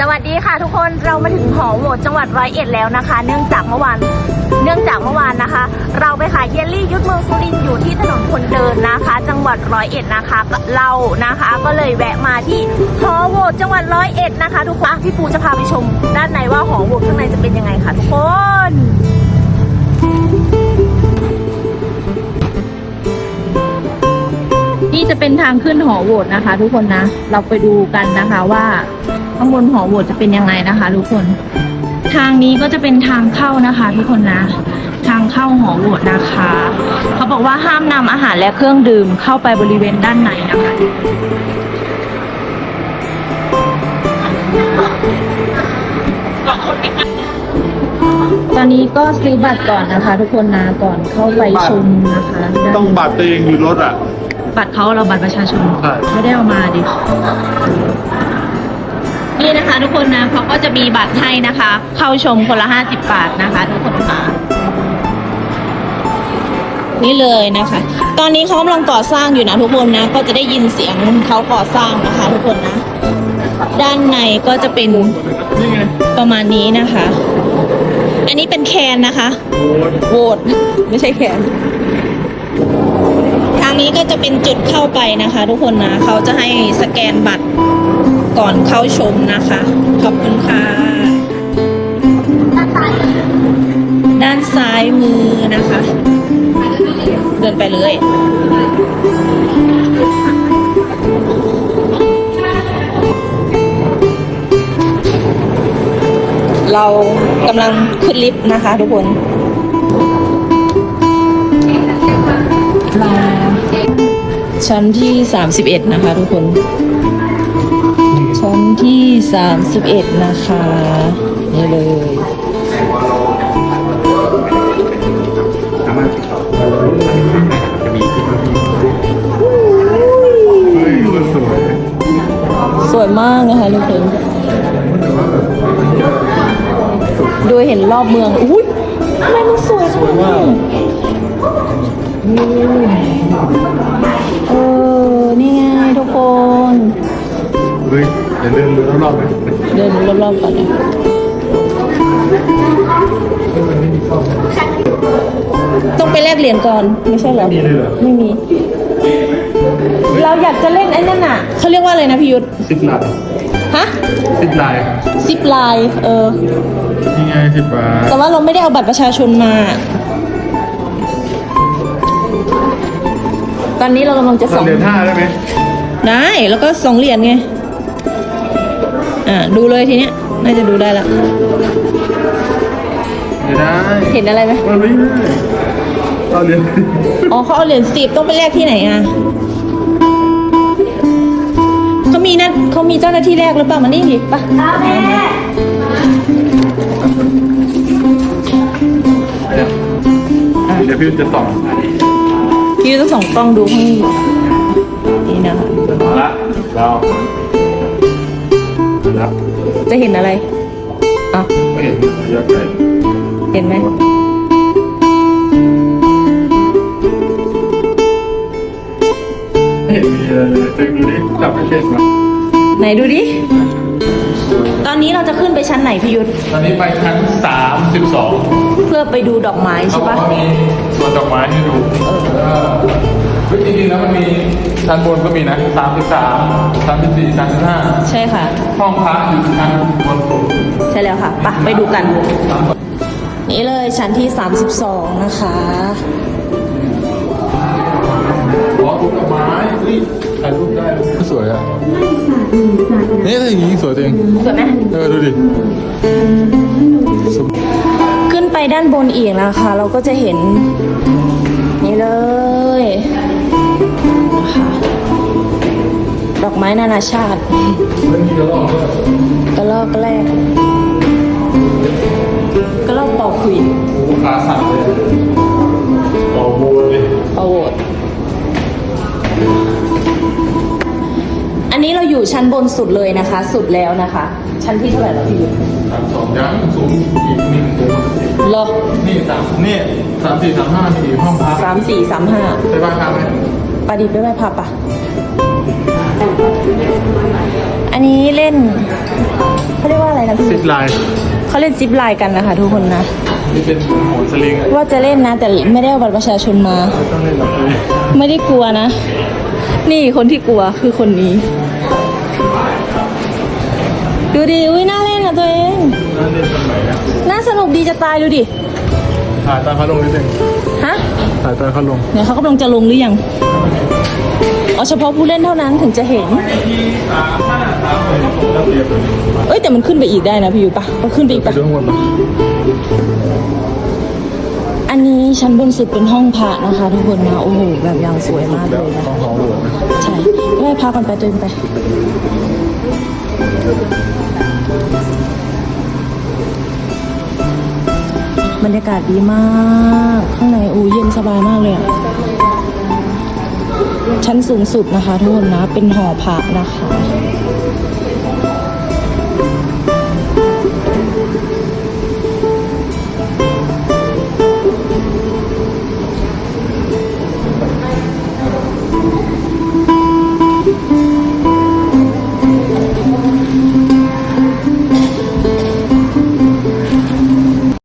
สวัสดีค่ะทุกคนเรามาถึงหอโหวตจังหวัดร้อยเอ็ดแล้วนะคะ เนื่องจากเมื่อวานเนื่องจากเมื่อวานนะคะ เราไปขายเยลลี่ยุทธเมืองสุรินทร์อยู่ที่ถนนคนเดินนะคะ จังหวัดร้อยเอ็ดนะคะเรานะคะ ก็เลยแวะมาที่หอโหวตจังหวัดร้อยเอ็ดนะคะ ทุกคนพี่ปูจะพาไปชม ด้านในว่าหอโหวตข้างในจะเป็นยังไงค่ะทุกคนนี่จะเป็นทางขึ้นหอโหวตนะคะ ทุกคนนะ เราไปดูกันนะคะว่า ข้างบนหอโหวตจะเป็นยังไงนะคะ ทุกคน ทางนี้ก็จะเป็นทางเข้านะคะ ทุกคนนะ ทางเข้าหอโหวตนะคะ เขาบอกว่าห้ามนำอาหารและเครื่องดื่มเข้าไปบริเวณด้านในนะคะตอนนี้ก็ซื้อบัตรก่อนนะคะ ทุกคนนะก่อนเข้าไปชมนะคะต้องบัตรตัวเองอยู่รถอะ บัตรเขาเราบัตรประชาชนใช่ไม่ได้เอามาดิ นี่นะคะ ทุกคนนะเขาก็จะมีบัตรให้นะคะ เข้าชมคนละห้าสิบบาทนะคะ ทุกคนค่ะนี่เลยนะคะ ตอนนี้เขากำลังก่อสร้างอยู่นะทุกคนนะ ก็จะได้ยินเสียงเขาก่อสร้างนะคะ ทุกคนนะ ด้านในก็จะเป็นประมาณนี้นะคะ อันนี้เป็นแคนนะคะโหวตไม่ใช่แคนทางนี้ก็จะเป็นจุดเข้าไปนะคะ ทุกคนนะ เขาจะให้สแกนบัตร ก่อนเข้าชมนะคะ ขอบคุณค่ะ ด้านซ้ายมือนะคะ เดินไปเลยเรากำลังขึ้นลิฟต์นะคะทุกคน เราชั้นที่ 31 นะคะทุกคน 31 นะคะ นี่เลยสามามีที่เฮ้ยสวยสวยมากนะคะทุกคนโดยเห็นรอบเมือง อุ้ยทำไมมันสวยขนาดนี้เออ เฮ้ยเดี๋ยวเดินดูรอบๆไหมเดินรอบๆก่อนนะต้องไปแลกเหรียญก่อนไม่ใช่เหรอมีเลยเหรอไม่มี เราอยากจะเล่นไอ้นั่นน่ะเขาเรียกว่าอะไรนะพี่ยุทธสิบลายฮะสิบลายซิปไลน์เออนี่ไงสิบบาทแต่ว่าเราไม่ได้เอาบัตรประชาชนมา ตอนนี้เรากำลังจะส่องเหรียญห้าได้ไหมได้แล้วก็สองเหรียญไง อ่าดูเลยทีเนี้ยน่าจะดูได้แล้วไม่ได้เห็นอะไรไหมมันไม่ได้เอาเหรียญอ๋อเขาเอาเหรียญสิบต้องไปแลกที่ไหนอะเขามีนั่นเขามีเจ้าหน้าที่แลกหรือเปล่ามานี่ดิปะแม่เดี๋ยวพี่จะส่องพี่ต้องส่องกล้องดูข้างนี้นี่นะคะมาละเรา แล้วจะเห็นอะไรอะไม่เห็นเยอะเลยเห็นไหมไม่เห็นมีอะไรเลยตึงดูดิจับไม่เช็ดมาไหนดูดิ ขึ้นไปชั้นไหนพี่ยุทธตอนนี้ไปชั้นสามสิบสองเพื่อไปดูดอกไม้เขาใช่บอกปะว่ามีสวนดอกไม้ให้ดูเฮ้ยจริงๆแล้วมันมีชั้นบนก็มีนะสามสิบสามสามสิบสี่สามสิบห้าใช่ค่ะ ห้องพักอยู่ชั้นบนสุดใช่แล้วค่ะไปะไปดูกัน นี่เลยชั้นที่ 32 นะคะ ขอดูดอกไม้เฮ้ยถ่ายรูปได้เลยสวยอะ นี่ถ้าอย่างนี้สวยจริงสวยไหมเออดูดิขึ้นไปด้านบนอีกนะคะ เราก็จะเห็น นี่เลยนะคะดอกไม้นานาชาติมันมีกระรอกด้วยกระลอกแรกกระลอกเป่าขลุ่ยโอ้โหขาสั่นเลยต่อโบนเลยเป่าโหวต นนี้เราอยู่ชั้นบนสุดเลยนะคะ สุดแล้วนะคะ ชั้นที่เท่าไหร่แล้วพี่ยุทธสามสองยังสูงอีกนิดนึงเหรอนี่สามนี่สามสี่สามห้ามีห้องพักสามสี่สามห้าไปบ้านพักไหมปาดิบไปไหว้พระปะอันนี้เล่นเขาเรียกปไลน์เขาเล่นซิปไลน์กันนะคะทุกคนนะนี่เป็นโหนสลิงอะว่าจะเล่นนะ แต่ไม่ได้เอาบัตรประชาชนมา ไม่ต้องเล่นหรอกเลยไม่ได้กลัวนะ นี่คนที่กลัวคือคนนี้ ดูดิ อุ้ยน่าเล่นอะตัวเอง น่าเล่นตรงไหนนะน่าสนุกดีจะตายดูดิ ถ่ายตอนเขาลงนิดนึงฮะ ถ่ายตอนเขาลง เนี่ยเขากำลังจะลงหรือยัง อ๋อเฉพาะผู้เล่นเท่านั้นถึงจะเห็น เอ้ยแต่มันขึ้นไปอีกได้นะพี่อยู่ปะก็ขึ้นไปอีกไปปะ ดูข้างบนปะอันนี้ชั้นบนสุดเป็นห้องพระนะคะ ทุกคนนะ โอ้โหแบบอย่างสวยมากเลยนะ ต้องหอหลวงใช่ไหว้พระก่อนไปเดินไป รรยากาศดีมาก ข้างในอูเย็นสบายมากเลยอะชั้นสูงสุดนะคะทุกคนนะ เป็นหอพักนะคะ